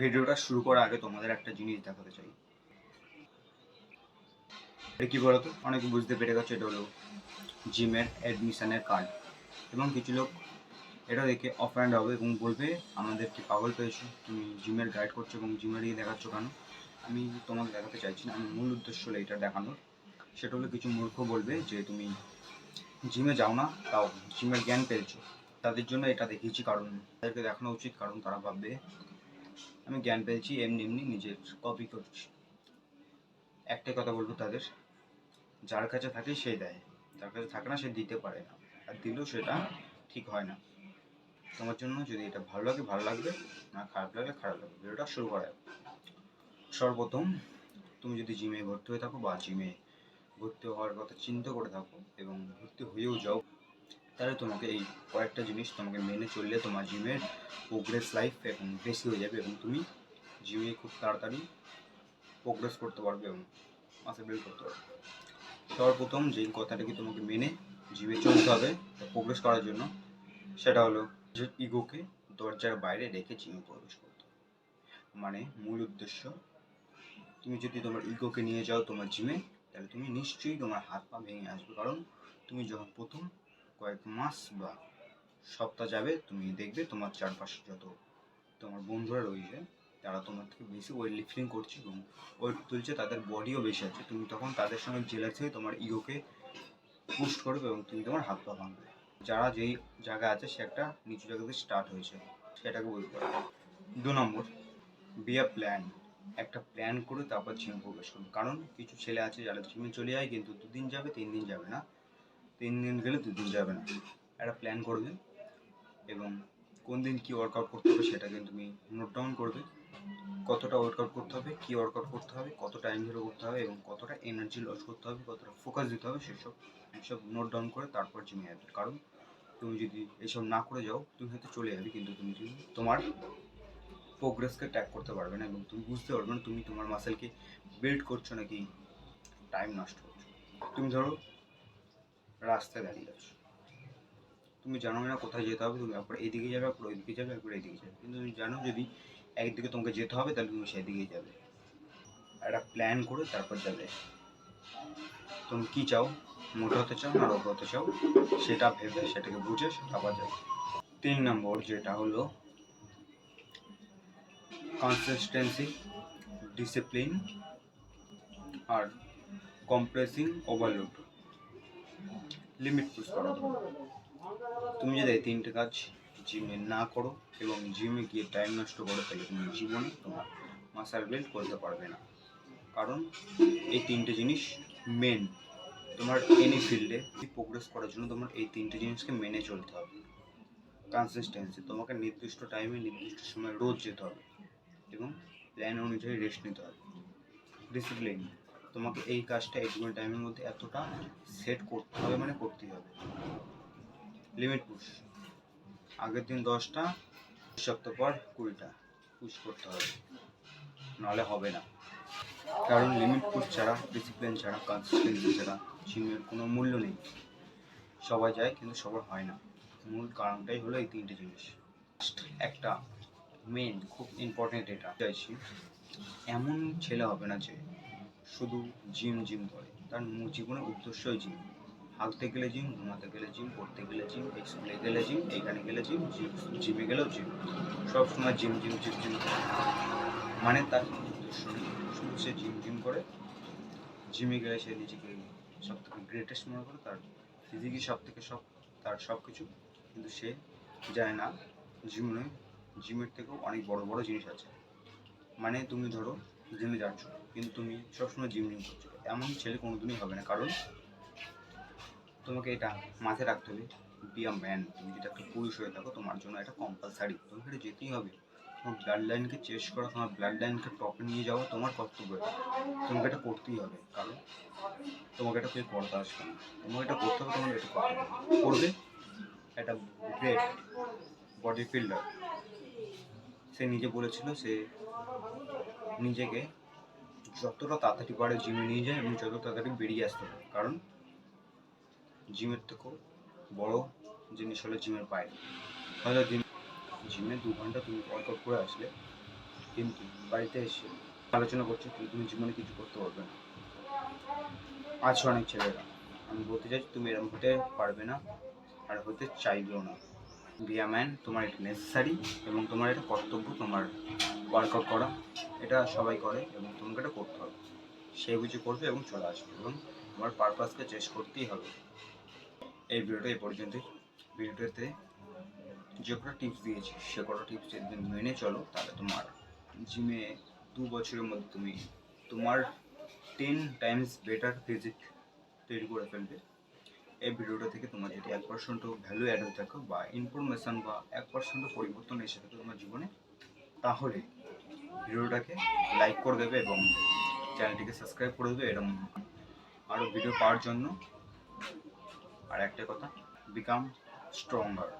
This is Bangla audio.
ভিডিওটা শুরু করার আগে তোমাদের একটা জিনিস দেখাতে চাই। এটা কি বলতো? অনেকে বুঝতে পেরে গেছে, এটা হলো জিমের অ্যাডমিশনের কার্ড এবং কিছু লোক এটা দেখে অফেন্ড হবে এবং বলবে, আমাদের কি পাগল পেয়েছ? তুমি জিমের গাইড করছ এবং জিমের ইয়ে দেখাচ্ছ কেন? আমি তোমাকে দেখাতে চাইছি না। আমার মূল উদ্দেশ্য হলো এটা দেখানোর। সেটা হলো কিছু মূর্খ বলবে যে, তুমি জিমে যাও না, তাও জিমের জ্ঞান পেয়েছ। তাদের জন্য এটা দেখিয়েছি কারণ, তাদেরকে দেখানো উচিত কারণ তারা ভাববে আমি জ্ঞান পেয়েছি, এমনি এমনি নিজের কপি করছি। একটাই কথা বলব তাদের, যার কাছে থাকে সে দেয়, যার কাছে থাকে না সে দিতে পারে না, আর দিলেও সেটা ঠিক হয় না। তোমার জন্য যদি এটা ভালো লাগে, ভালো লাগবে, না খারাপ লাগলে খারাপ লাগবে। ভিডিওটা শুরু করা। সর্বপ্রথম, তুমি যদি জিমে ভর্তি হয়ে থাকো বা জিমে ভর্তি হওয়ার কথা চিন্তা করে থাকো এবং ভর্তি হয়েও যাও তাহলে তোমাকে এই কয়েকটা জিনিস তোমাকে মেনে চললে তোমার জিমের প্রোগ্রেস লাইফ এবং বেশি হয়ে যাবে এবং তুমি জিমে খুব তাড়াতাড়ি প্রোগ্রেস করতে পারবে এবং মাসে বিল্ড করতে পারবে সর্বপ্রথম যেই কথাটাকে তোমাকে মেনে জিমে চলতে হবে প্রোগ্রেস করার জন্য, সেটা হলো ইগোকে দরজার বাইরে রেখে জিমে প্রবেশ করতে। মানে মূল উদ্দেশ্য, তুমি যদি তোমার ইগোকে নিয়ে যাও তোমার জিমে তাহলে তুমি নিশ্চয়ই তোমার হাত পা ভেঙে আসবে কারণ তুমি যখন প্রথম কয়েক মাস বা সপ্তাহ যাবে, তুমি দেখবে তোমার চারপাশে যত তোমার বন্ধুরা রয়েছে, তারা তোমার থেকে বেশি ওয়েট লিফটিং করছে এবং ওয়েট তুলছে, তাদের বডিও বেশি আছে। তুমি তখন তাদের সঙ্গে জেলাসে তোমার ইগোকে পুস্ট করবে এবং তুমি তোমার হাত পা ভাঙবে। যারা যেই জায়গা আছে, সে একটা নিচু জায়গাতে স্টার্ট হয়েছে। সেটাকে বলতে পারবে দু নম্বর বি আ প্ল্যান একটা প্ল্যান করে তারপর জিমে প্রবেশ করবে। কারণ কিছু ছেলে আছে, যারা জিমে চলে যায়, কিন্তু দুদিন যাবে তিন দিন যাবে না। তিন দিন গেলে দুদিন যাবে না। একটা প্ল্যান করবে এবং কোন দিন কী ওয়ার্কআউট করতে হবে সেটা কিন্তু তুমি নোট ডাউন করবে। কতটা ওয়ার্কআউট করতে হবে, কী ওয়ার্কআউট করতে হবে কত টাইম ধরে করতে হবে এবং কতটা এনার্জি লস করতে হবে, কতটা ফোকাস দিতে হবে সেসব সব নোট ডাউন করে তারপর জিমে যাবে কারণ তুমি যদি এসব না করে যাও, তুমি হয়তো চলে যাবে, কিন্তু তুমি তোমার প্রোগ্রেসকে ট্র্যাক করতে পারবে না এবং তুমি বুঝতে পারবে না, তুমি তোমার মাসেলকে বিল্ড করছ নাকি টাইম নষ্ট করছ। তুমি ধরো রাস্তায় দাঁড়িয়ে আছো। তুমি জানো না কোথায় যেতে হবে, তুমি একবার এদিকে যাবে, একবার ওইদিকে যাবে, একবার এদিকে যাবে। কিন্তু তুমি জানো যদি একদিকে তোমাকে যেতে হবে, তাহলে তুমি সেদিকেই যাবে। একটা প্ল্যান করে তারপর যাবে। তুমি কি চাও? মোটা হতে চাও না রোগ হতে চাও? সেটা ভেবে, সেটাকে বুঝে তারপর যাবে। তিন নম্বর যেটা হলো কনসিস্টেন্সি ডিসিপ্লিন আর কম্প্রেসিং ওভারলোড লিমিট পুশ করা তুমি যদি এই তিনটে কাজ জিমে না করো এবং জিমে গিয়ে টাইম নষ্ট করো, তাহলে তুমি জীবনে তোমার মাসাল বিল্ড করতে পারবে না। কারণ এই তিনটে জিনিস মেন তোমার এনি ফিল্ডে প্রোগ্রেস করার জন্য তোমার এই তিনটে জিনিসকে মেনে চলতে হবে। কনসিস্টেন্সি তোমাকে নির্দিষ্ট টাইমে নির্দিষ্ট সময় রোজ যেতে হবে এবং প্ল্যান অনুযায়ী রেস্ট নিতে হবে। ডিসিপ্লিন তোমাকে এই কাজটা এইটুকুনি টাইমের মধ্যে এতটা সেট করতে হবে মানে করতেই হবে। লিমিট পুশ আগের দিন দশটা সপ্তাহ পর কুড়িটা। পুশ করতে হবে। নাহলে হবে না। কারণ লিমিট পুশ ছাড়া ডিসিপ্লিন ছাড়া কনসিস্টেন্সি ছাড়া জিমের কোনো মূল্য নেই। সবাই যায় কিন্তু সবার হয় না। মূল কারণটাই হলো এই তিনটে জিনিস। একটা মেন খুব ইম্পর্টেন্ট এটা। চাইছি, এমন ছেলে হবে না যে শুধু জিম জিম করে। তার জীবনের উদ্দেশ্যই জিম। হাঁটতে গেলে জিম, ঘুমাতে গেলে জিম, পড়তে গেলে জিম, স্কুলে গেলে জিম, এখানে গেলে জিম জিম গেলেও জিম। সবসময় জিম জিম জিম জিম করে। মানে তার উদ্দেশ্য শুধু সে জিম জিম করে। জিমে গেলে সে নিজেকে সব থেকে গ্রেটেস্ট মনে করে। তার ফিজিকই সব থেকে সব, তার সব কিছু কিন্তু সে জানে না। জীবনে জিমের থেকেও অনেক বড় বড় জিনিস আছে। মানে তুমি ধরো জিমে যাচ্ছ, কিন্তু তুমি সবসময় জিম জিম করছ। এমন ছেলে কোনোদিনই হবে না, কারণ তোমাকে এটা মাথায় রাখতে হবে বি আ ম্যান তুমি যদি একটা পুরুষ হয়ে থাকো, তোমার জন্য এটা কম্পালসারি তোমাকে এটা যেতেই হবে। তোমার ব্লাড লাইনকে চেস করা, তোমার ব্লাড লাইনকে টপে নিয়ে যাওয়া তোমার কর্তব্য তোমাকে এটা করতেই হবে, কারণ তোমাকে এটা কেউ করতে আসবে না। তোমাকে এটা করতে হবে, তোমাকে এটা করবে? একটা গ্রেট বডি ফিল্ডার সে নিজে বলেছিল, সে নিজেকে যতটা তাড়াতাড়ি পারে জিমে নিয়ে যায় এবং যত তাড়াতাড়ি বেরিয়ে আসতে পারে। কারণ জিমের থেকেও বড় জিনিস হলো জিমের বাইরে হয়তো দিন জিমে দু ঘণ্টা তুমি ওয়ার্কআউট করে আসলে, কিন্তু বাড়িতে এসে আলোচনা করছ, কিন্তু তুমি জীবনে কিছু করতে পারবে না। আছে অনেক ছেলেরা। আমি বলতে চাই তুমি এরম হতে পারবে না, আর হতে চাইবেও না। বিয়া ম্যান তোমার এটা নেসেসারি এবং তোমার এটা কর্তব্য, তোমার ওয়ার্কআউট করা। এটা সবাই করে এবং তোমাকে এটা করতে হবে। সে বুঝে করবে এবং চলে আসবে এবং তোমার পারপাসকে চেস করতেই হবে। এই ভিডিওটা এই পর্যন্তই। ভিডিওটাতে যে কটা টিপস দিয়েছি, সে কটা টিপস যদি মেনে চলো, তাহলে তোমার জিমে দু বছরের মধ্যে তুমি তোমার টেন টাইমস বেটার ফিজিক তৈরি করে ফেলবে। এই ভিডিওটা থেকে তোমার যদি এক পার্সেন্টও ভ্যালু অ্যাড হয়ে থাকো বা ইনফরমেশান বা এক পার্সেন্টও পরিবর্তন এসে থাকে তোমার জীবনে, তাহলে ভিডিওটাকে লাইক করে দেবে এবং চ্যানেলটিকে সাবস্ক্রাইব করে দেবে এরকম আরও ভিডিও পাওয়ার জন্য। আর একটা কথা বিকাম স্ট্রঙ্গার